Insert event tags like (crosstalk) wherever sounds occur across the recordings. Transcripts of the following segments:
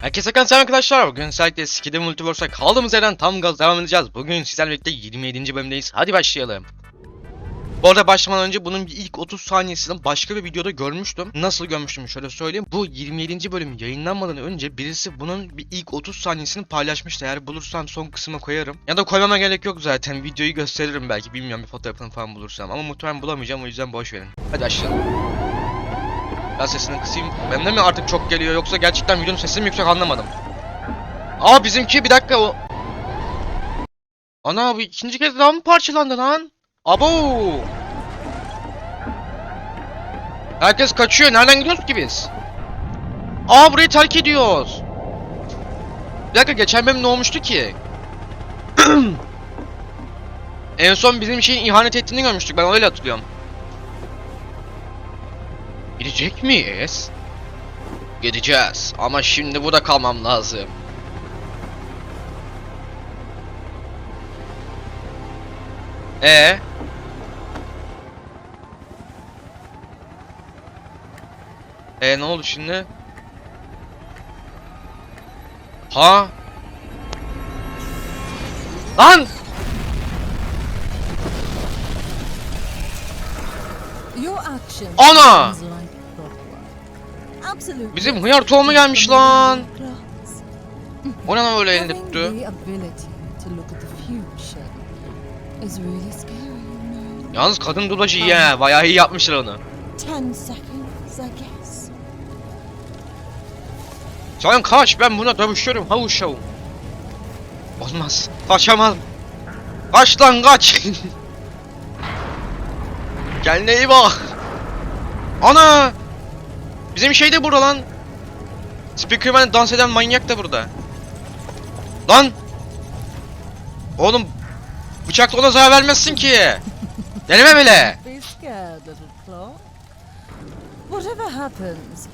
Herkese kan selam arkadaşlar. Bugün özellikle Skid'in Multiverse'a kaldığımız yerden tam gaz devam edeceğiz. Bugün sizlerle birlikte 27. bölümdeyiz. Hadi başlayalım. Bu arada başlamadan önce bunun bir ilk 30 saniyesini başka bir videoda görmüştüm. Nasıl görmüştüm şöyle söyleyeyim. Bu 27. bölüm yayınlanmadan önce birisi bunun bir ilk 30 saniyesini paylaşmıştı. Eğer bulursam son kısma koyarım. Ya da koymama gerek yok zaten. Videoyu gösteririm belki. Bilmiyorum bir fotoğrafını falan bulursam. Ama muhtemelen bulamayacağım o yüzden boş verin. Hadi başlayalım. Ben sesini kısayım. Bende mi artık çok geliyor yoksa gerçekten videonun sesi mi yüksek anlamadım. Aa bizimki bir dakika o. Ana bu ikinci kez daha mı parçalandı lan? Abo! Herkes kaçıyor. Nereden gidiyoruz ki biz? Aa burayı terk ediyoruz. Bir dakika geçen bölüm ne olmuştu ki? (clears throat) en son bizim şeyin ihanet ettiğini görmüştük. Ben öyle hatırlıyorum. Gidecek miyiz? Gideceğiz ama şimdi burada kalmam lazım. E E ne oldu şimdi? Ha? Lan! Your actions Ana! Bizim hıyar tohumu gelmiş lan. O ne lan öyle elinde tuttu? Yalnız kadın dublajı iyi ha. Bayağı iyi yapmışlar onu. Sen kaç ben buna dövüşüyorum havuşavum. Olmaz. Kaçamam. Kaç lan kaç. (laughs) Kendine iyi bak. Ana. Bizim şey de burada lan. Speakerman dans eden manyak da burada. Lan. Oğlum. Bıçakla ona zarar vermezsin ki. (laughs) Deneme bile. Whatever happens,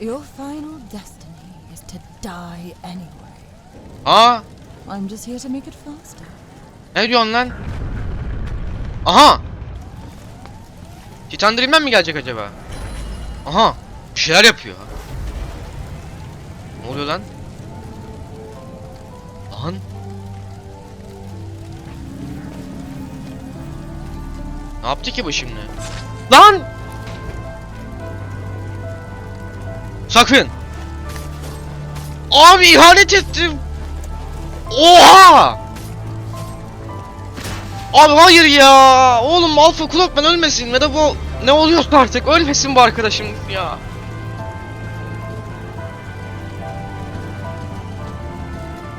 your final destiny is to die anyway. Ha? I'm just here to make it faster. Ne diyorsun lan? Aha! Titan Dream'den mi gelecek acaba? Aha! Bir şeyler yapıyor. Ne oluyor lan? Lan? Ne yaptı ki bu şimdi? Lan! Sakın! Abi ihanet ettim! Oha! Abi hayır ya. Oğlum Alpha Clockman ölmesin ya da bu ne oluyorsa artık ölmesin bu arkadaşım ya.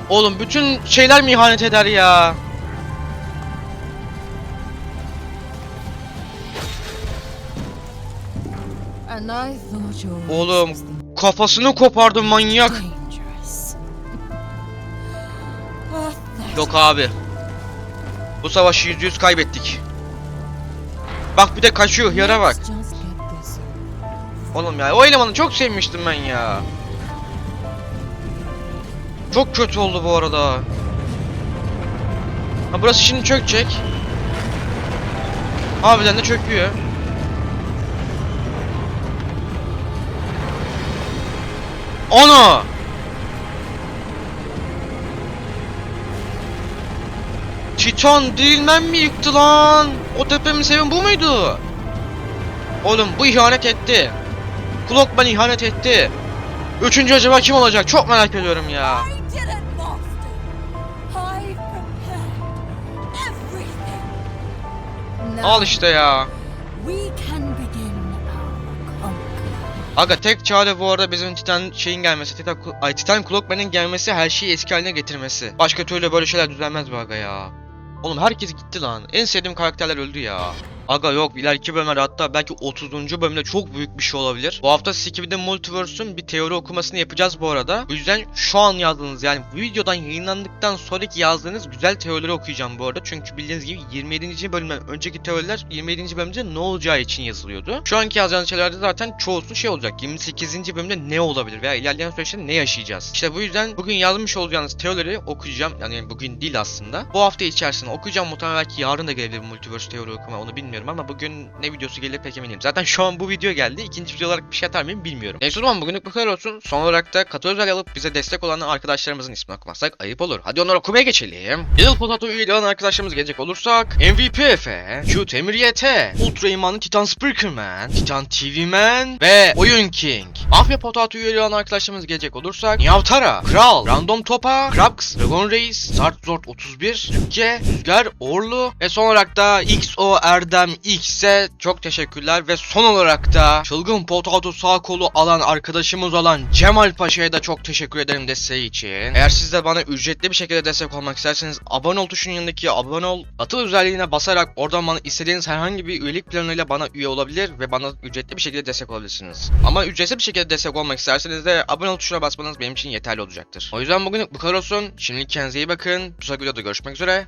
Oğlum bütün şeyler mi ihanet eder ya? Oğlum kafasını kopardı manyak. Yok abi. Bu savaşı yüzde yüz kaybettik. Bak bir de kaçıyor yara bak. Oğlum ya o elemanı çok sevmiştim ben ya. Çok kötü oldu bu arada. Ha burası şimdi çökecek. Harbiden de çöküyor. Ana! Titan değilmen mi yıktı lan? O tepemin sevin bu muydu? Oğlum bu ihanet etti. Clockman ihanet etti. Üçüncü acaba kim olacak? Çok merak ediyorum ya. Al işte ya. Aga tek çare bu arada bizim Titan şeyin gelmesi, Titan, ay, Titan Clockman'in gelmesi, her şeyi eski haline getirmesi. Başka türlü böyle şeyler düzelmez bu aga ya. Oğlum herkes gitti lan. En sevdiğim karakterler öldü ya. Aga yok ileriki bölümlerde hatta belki 30. bölümde çok büyük bir şey olabilir. Bu hafta Skibidi Multiverse'ün bir teori okumasını yapacağız bu arada. Bu yüzden şu an yazdığınız yani bu videodan yayınlandıktan sonraki yazdığınız güzel teorileri okuyacağım bu arada. Çünkü bildiğiniz gibi 27. bölümden önceki teoriler 27. bölümde ne olacağı için yazılıyordu. Şu anki yazacağınız şeylerde zaten çoğusu şey olacak. 28. bölümde ne olabilir veya ilerleyen süreçte ne yaşayacağız. İşte bu yüzden bugün yazmış olacağınız teorileri okuyacağım. Yani bugün değil aslında. Bu hafta içerisinde okuyacağım muhtemelen belki yarın da gelebilir multiverse teori okuma onu bilmiyorum. Bilmiyorum ama bugün ne videosu gelir pek eminim. Zaten şu an bu video geldi. İkinci video olarak bir şey atar mıyım bilmiyorum. Neyse o zaman bugünlük bu kadar olsun. Son olarak da katı özel alıp bize destek olan arkadaşlarımızın ismini okumazsak ayıp olur. Hadi onları okumaya geçelim. Little Potato üyeliği olan arkadaşlarımız gelecek olursak MVP Efe, Q Emir YT, Ultra İmanlı Titan Speakerman, Titan TV Man ve Oyun King. Mafya Potato üyeliği olan arkadaşlarımız gelecek olursak Nyavtara, Kral, Random Topa, Krax, Dragon Reis, Zart Zort 31, Türkçe, Rüzgar, Orlu ve son olarak da XO Erdem X'e çok teşekkürler ve son olarak da Çılgın Potato sağ kolu alan arkadaşımız olan Cemal Paşa'ya da çok teşekkür ederim desteği için. Eğer siz de bana ücretli bir şekilde destek olmak isterseniz abone ol tuşunun yanındaki abone ol atıl özelliğine basarak oradan bana istediğiniz herhangi bir üyelik planıyla bana üye olabilir ve bana ücretli bir şekilde destek olabilirsiniz. Ama ücretsiz bir şekilde destek olmak isterseniz de abone ol tuşuna basmanız benim için yeterli olacaktır. O yüzden bugün bu kadar olsun. Şimdilik kendinize iyi bakın. Bu sonraki videoda görüşmek üzere.